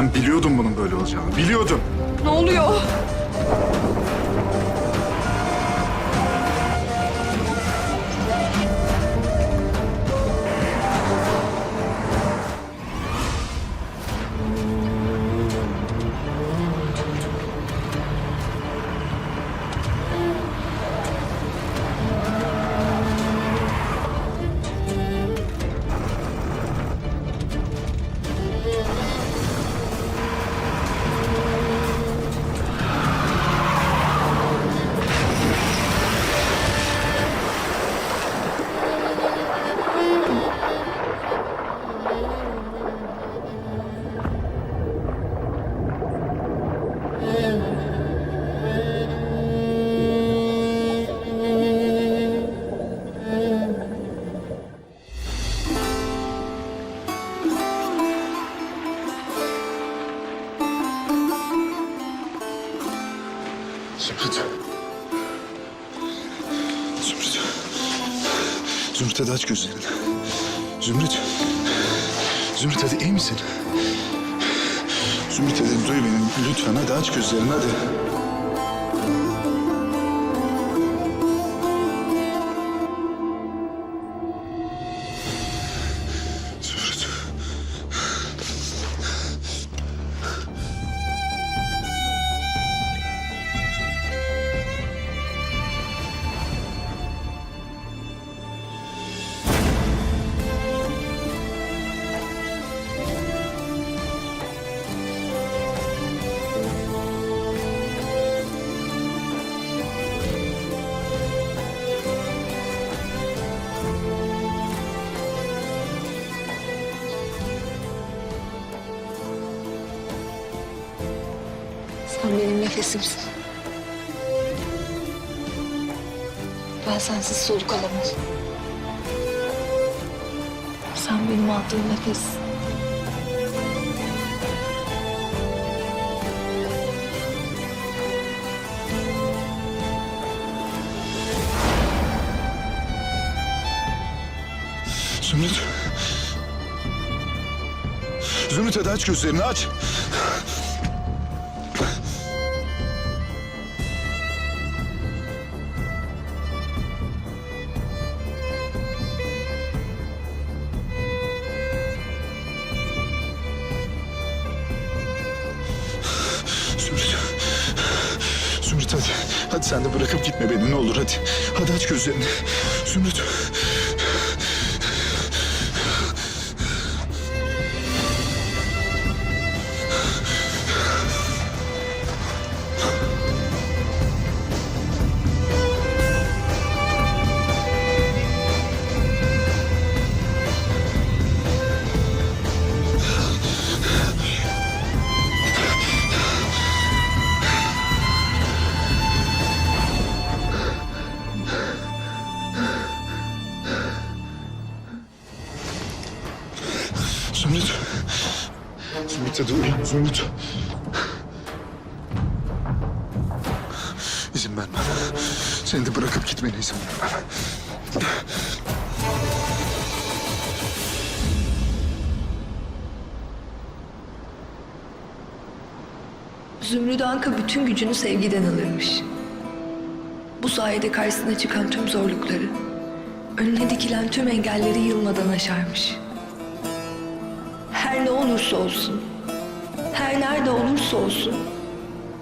Ben biliyordum bunun böyle olacağını. Biliyordum. Ne oluyor? Zümrüt hadi aç gözlerini. Zümrüt. Zümrüt hadi iyi misin? Zümrüt hadi duy beni lütfen hadi aç gözlerini hadi. Nefesimsin. Ben sensiz soluk alamam. Sen benim aldığım nefes. Zümrüt. Zümrüt hadi aç gözlerini aç. Hadi. Aç gözlerini. Zümrüt. Zümrüt. İzin vermem. Seni de bırakıp gitmene izin vermem. Zümrüt Anka bütün gücünü sevgiden alırmış. Bu sayede karşısına çıkan tüm zorlukları, önüne dikilen tüm engelleri yılmadan aşarmış. Her ne olursa olsun, nerede olursa olsun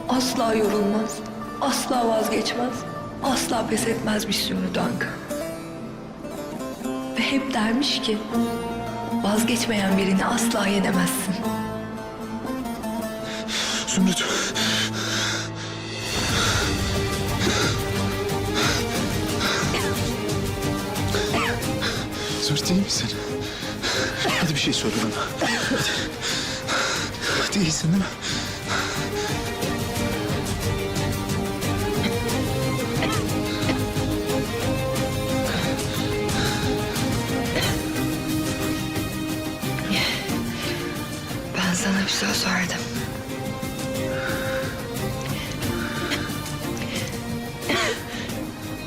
asla yorulmaz, asla vazgeçmez, asla pes etmezmiş Zümrüt Anka. Ve hep dermiş ki vazgeçmeyen birini asla yenemezsin. Zümrüt. Zümrüt iyi misin? Hadi bir şey söyle bana. Hadi. İyisin değil mi? Ben sana bir söz verdim.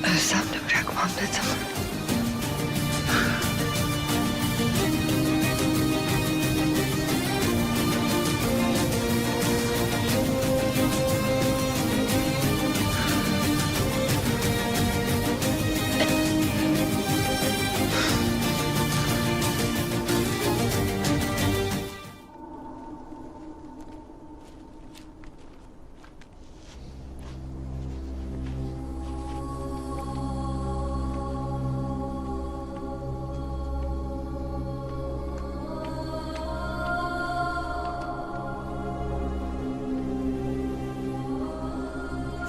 Ölsem de bırakmam dedim.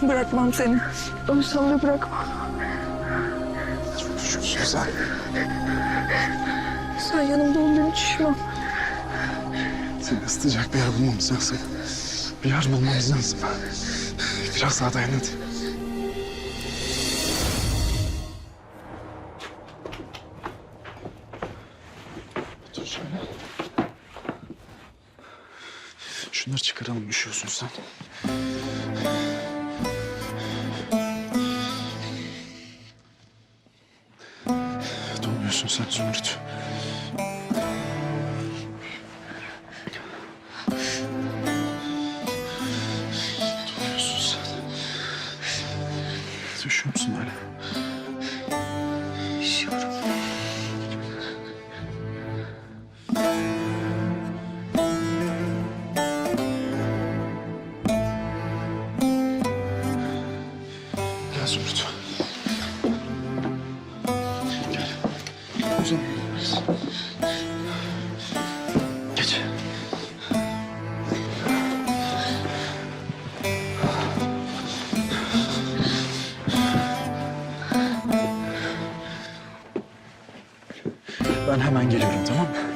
Bırakmam seni. Ölsem de bırakmam. Çok güçlüsün sen. Yanımda ol beni düşmem. Seni ısıtacak bir yer bulmamız lazım. Bir yer bulmamız lazım. Biraz daha dayan hadi. Dur şöyle. Şunları çıkaralım üşüyorsun sen. Donuyorsun sen Zümrüt. Donuyorsun sen. Üşüyor musun hala? Hemen geliyorum tamam mı?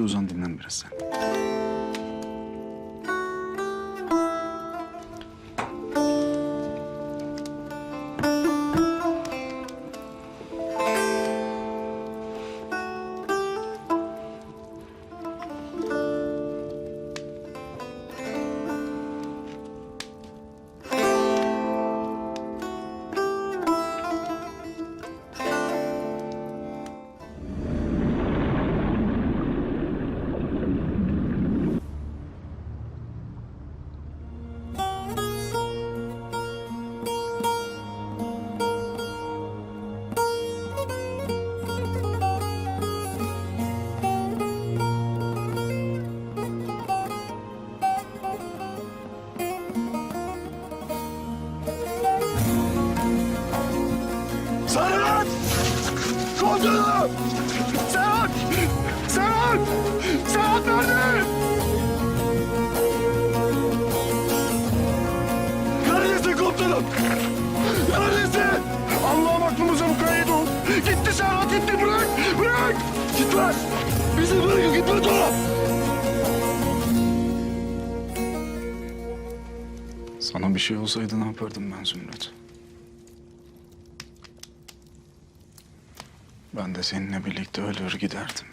Hadi uzan dinlen biraz sen. Komutanım! Serhat! Serhat! Serhat nerede? Neredesin komutanım? Neredesin? Allah'ım aklımıza mukayyet ol. Gitti Serhat gitti bırak! Bırak! Gitme! Bizi bırakın gitme Tora! Sana bir şey olsaydı ne yapardım ben Zümrüt? Ben de seninle birlikte ölür giderdim.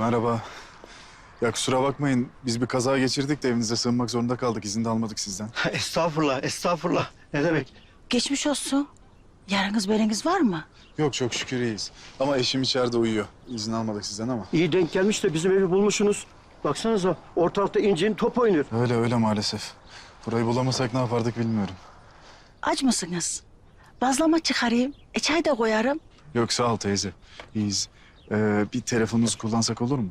Merhaba. Ya kusura bakmayın. Biz bir kaza geçirdik de evinize sığınmak zorunda kaldık. İzin de almadık sizden. Estağfurullah, estağfurullah. Ne demek? Geçmiş olsun. Yarınız beliniz var mı? Yok çok şükür iyiyiz. Ama eşim içeride uyuyor. İzin almadık sizden ama. İyi denk gelmiş de bizim evi bulmuşsunuz. Baksanıza ortalıkta incin top oynuyor. Öyle öyle maalesef. Burayı bulamasak ne yapardık bilmiyorum. Aç mısınız? Bazlama çıkarayım. E çay da koyarım. Yok sağ ol teyze. İyiyiz. Ee, bir telefonunuzu kullansak olur mu?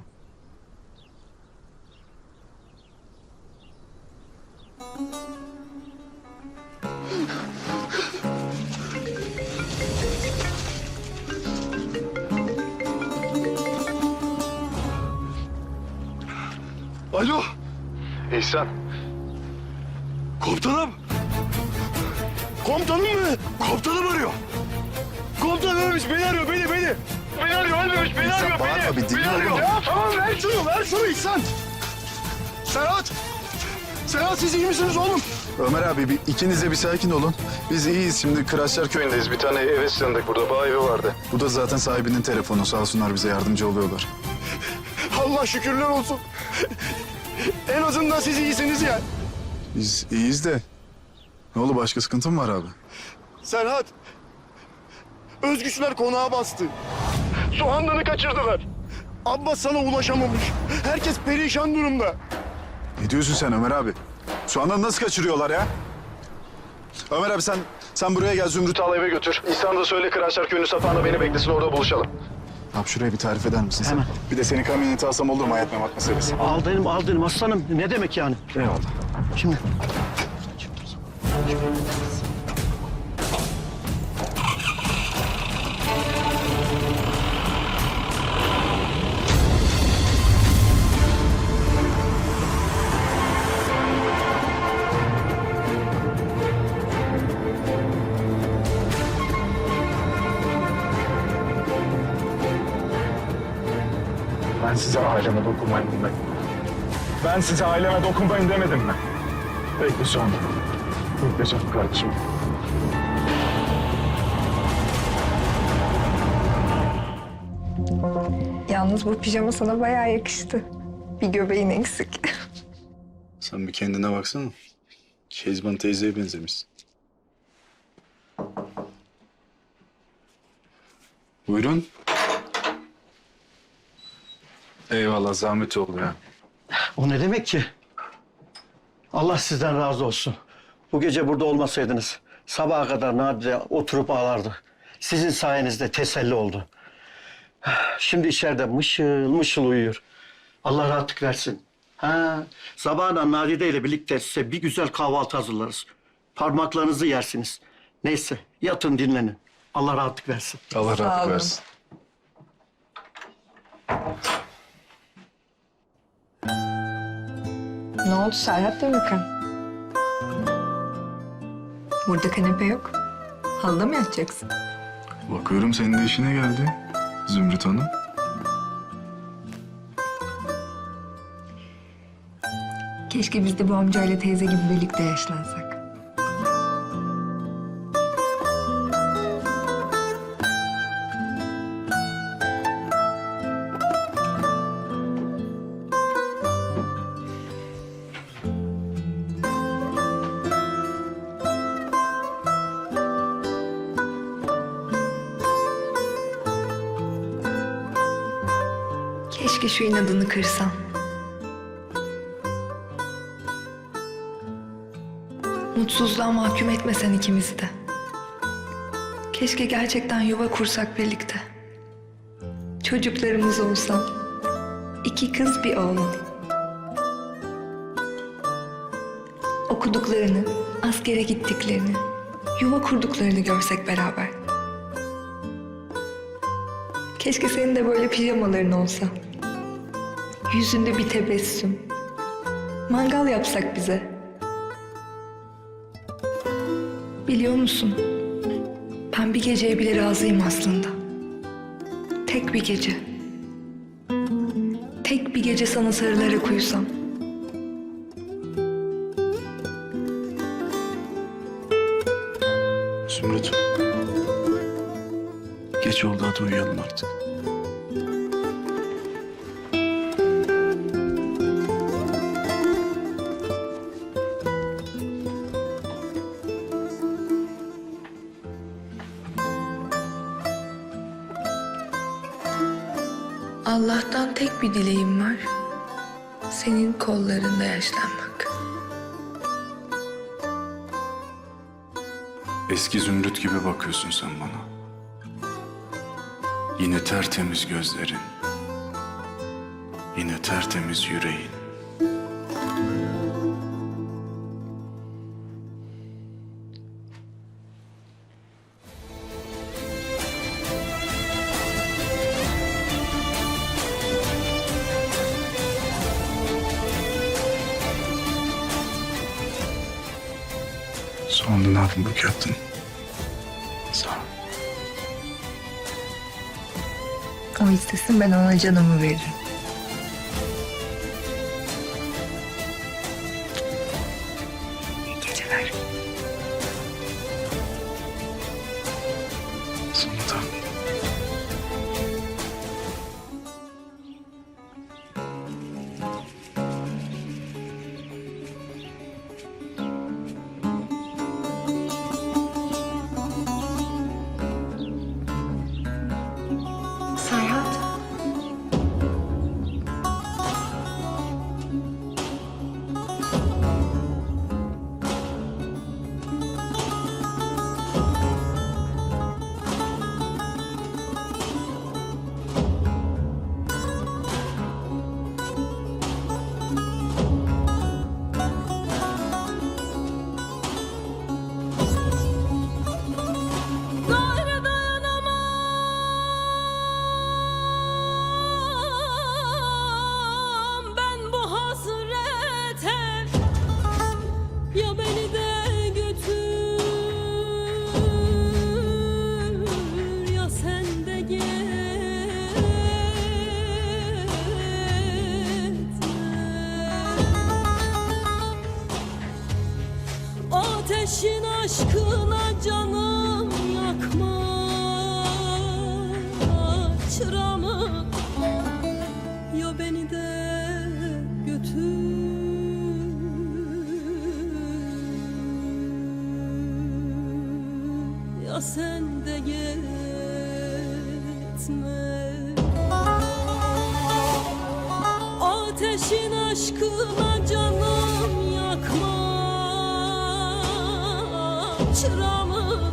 Alo. İhsan. Komutanım. Komutanım mı? Komutanım arıyor. Komutanım ölmüş beni arıyor beni beni. Beni arıyor ölmemiş beni arıyor bağırma, beni. bir dinle beni arıyor. oğlum. Ya tamam ver şunu ver şunu İhsan. Serhat. Serhat siz iyi misiniz oğlum? Ömer abi bir, ikiniz de bir sakin olun. Biz iyiyiz şimdi Kıraçlar köyündeyiz. Bir tane eve sığındık burada. Bağ evi vardı. Bu da zaten sahibinin telefonu. Sağ olsunlar bize yardımcı oluyorlar. Allah şükürler olsun. en azından siz iyisiniz ya. Biz iyiyiz de. Ne oldu başka sıkıntı mı var abi? Serhat. Özgüçler konağa bastı. Soğandanı kaçırdılar. Abbas sana ulaşamamış. Herkes perişan durumda. Ne diyorsun sen Ömer abi? Şu anda nasıl kaçırıyorlar ya? Ömer abi sen sen buraya gel Zümrüt'ü al eve götür. İhsan da söyle Kıraçlar Köyü'nün sapağında beni beklesin orada buluşalım. Abi şuraya bir tarif eder misin sen? Hemen. Bir de senin kamyoneti alsam olur mu hayat memat meselesi? Al dedim al dedim aslanım. Ne demek yani? Eyvallah. Şimdi Ben size aileme dokunmayın demedim. Ben size aileme dokunmayın demedim mi? Bekle sonra. Bekle canım kardeşim. Yalnız bu pijama sana bayağı yakıştı. Bir göbeğin eksik. Sen bir kendine baksana. Kezban teyzeye benzemişsin. Buyurun. Eyvallah zahmet oldu ya. o ne demek ki? Allah sizden razı olsun. Bu gece burada olmasaydınız sabaha kadar Nadide oturup ağlardı. Sizin sayenizde teselli oldu. Şimdi içeride mışıl mışıl uyuyor. Allah rahatlık versin. Ha, sabahına Nadide ile birlikte size bir güzel kahvaltı hazırlarız. Parmaklarınızı yersiniz. Neyse yatın dinlenin. Allah rahatlık versin. Allah Sağ rahatlık olun. versin. Ne oldu Serhat Demirkan? Burada kanepe yok. Halıda mı yatacaksın? Bakıyorum senin de işine geldi. Zümrüt Hanım. Keşke biz de bu amcayla teyze gibi birlikte yaşlansak. Keşke şu inadını kırsam. Mutsuzluğa mahkum etmesen ikimizi de. Keşke gerçekten yuva kursak birlikte. Çocuklarımız olsa. İki kız bir oğlan. Okuduklarını, askere gittiklerini, yuva kurduklarını görsek beraber. Keşke senin de böyle pijamaların olsa. Yüzünde bir tebessüm. Mangal yapsak bize. Biliyor musun? Ben bir geceye bile razıyım aslında. Tek bir gece. Tek bir gece sana sarılarak uyusam. Zümrüt. Geç oldu hadi uyuyalım artık. Allah'tan tek bir dileğim var. Senin kollarında yaşlanmak. Eski Zümrüt gibi bakıyorsun sen bana. Yine tertemiz gözlerin. Yine tertemiz yüreğin. Sonunda adımlık yaptın. Sağ ol. O istesin ben ona canımı veririm. Sen de gitme Ateşin aşkına canım yakma. Çıramı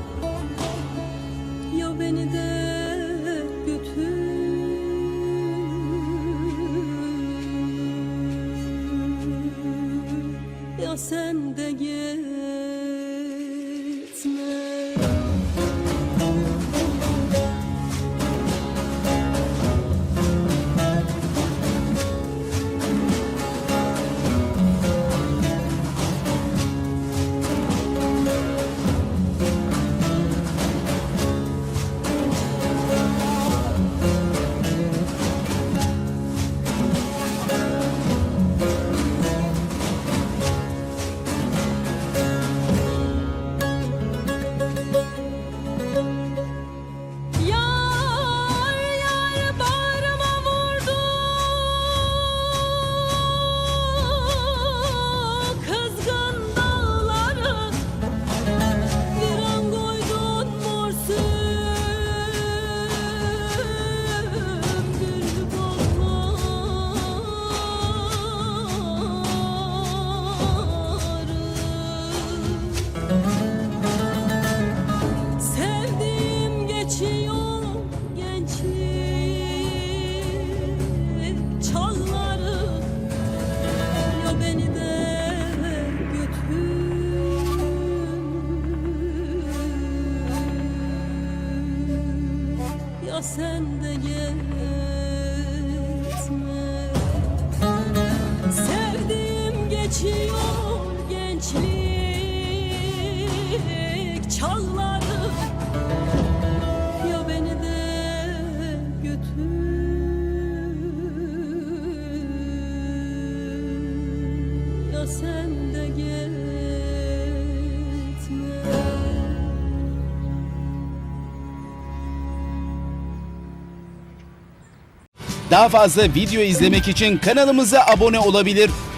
geçiyor gençlik çağları Ya beni de götür Ya sen de gitme Daha fazla video izlemek için kanalımıza abone olabilir.